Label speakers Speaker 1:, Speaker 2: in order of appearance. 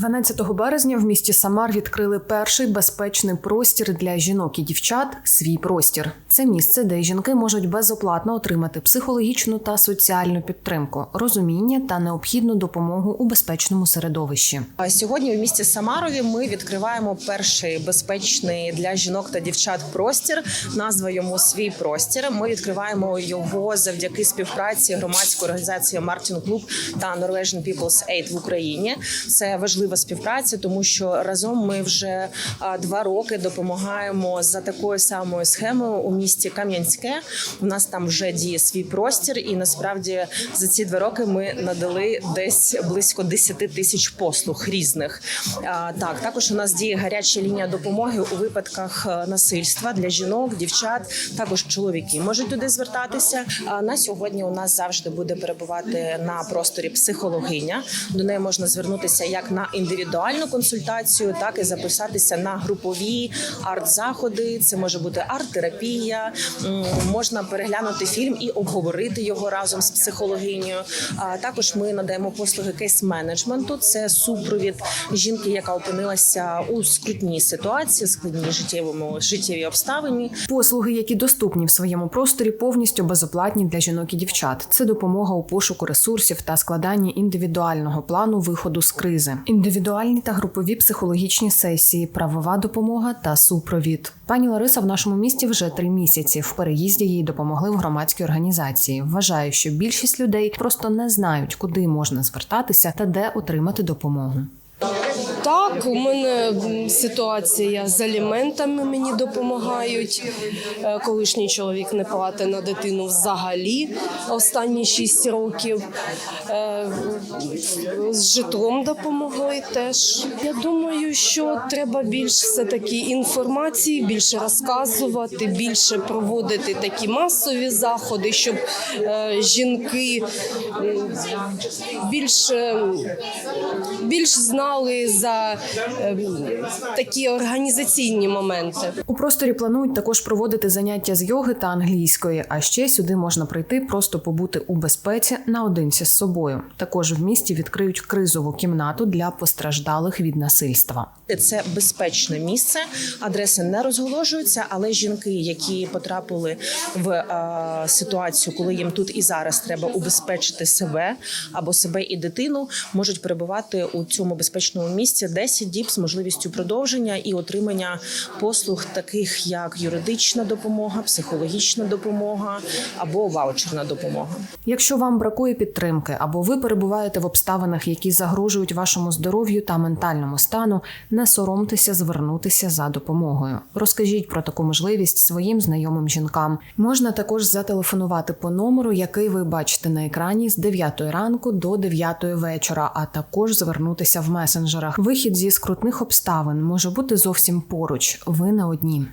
Speaker 1: 12 березня в місті Самар відкрили перший безпечний простір для жінок і дівчат свій простір. Це місце, де жінки можуть безоплатно отримати психологічну та соціальну підтримку, розуміння та необхідну допомогу у безпечному середовищі.
Speaker 2: Сьогодні у місті Самарові ми відкриваємо перший безпечний для жінок та дівчат простір. Назва йому свій простір. Ми відкриваємо його завдяки співпраці громадської організації Мартін Клуб та Norwegian People's Aid в Україні. Це важлива співпраця, тому що разом ми вже два роки допомагаємо за такою самою схемою у місті Кам'янське. У нас там вже діє свій простір, і насправді за ці два роки ми надали десь близько 10 тисяч послуг різних. Так, також у нас діє гаряча лінія допомоги у випадках е, насильства для жінок, дівчат. Також чоловіки можуть туди звертатися. На сьогодні у нас завжди буде перебувати на просторі психологиня. До неї можна звернутися як на індивідуальну консультацію, так і записатися на групові арт-заходи. Це може бути арт-терапія. Можна переглянути фільм і обговорити його разом з психологинею. Також ми надаємо послуги кейс-менеджменту. Це супровід жінки, яка опинилася у скрутній ситуації, складній життєвому життєвій обставині.
Speaker 1: Послуги, які доступні в своєму просторі, повністю безоплатні для жінок і дівчат. Це допомога у пошуку ресурсів та складанні індивідуального плану виходу з кризи, індивідуальні та групові психологічні сесії, правова допомога та супровід. Пані Лариса в нашому місті вже три місяці. В переїзді їй допомогли в громадській організації. Вважаю, що більшість людей просто не знають, куди можна звертатися та де отримати допомогу.
Speaker 3: Так, у мене ситуація з аліментами мені допомагають. Е, Колишній чоловік не платить на дитину взагалі останні 6 років. Е, З житлом допомогли теж. Я думаю, що треба більш все-таки інформації, більше розказувати, більше проводити такі масові заходи, щоб е, жінки більше більш знали за ем, такі організаційні моменти.
Speaker 1: У просторі планують також проводити заняття з йоги та англійської. А ще сюди можна прийти, просто побути у безпеці наодинці з собою. Також в місті відкриють кризову кімнату для постраждалих від насильства.
Speaker 2: Це безпечне місце. Адреси не розголошуються, але жінки, які потрапили в е, ситуацію, коли їм тут і зараз треба убезпечити себе або себе і дитину, можуть перебувати у цьому безпечному місці 10 діб з можливістю продовження і отримання послуг, таких як юридична допомога, психологічна допомога або ваучерна допомога.
Speaker 1: Якщо вам бракує підтримки або ви перебуваєте в обставинах, які загрожують вашому здоров'ю та ментальному стану, не соромтеся звернутися за допомогою. Розкажіть про таку можливість своїм знайомим жінкам. Можна також зателефонувати по номеру, який ви бачите на екрані з 9 ранку до 9 вечора, а також звернутися в месенджерах. Вихід зі скрутних обставин може бути зовсім поруч. Ви на одні.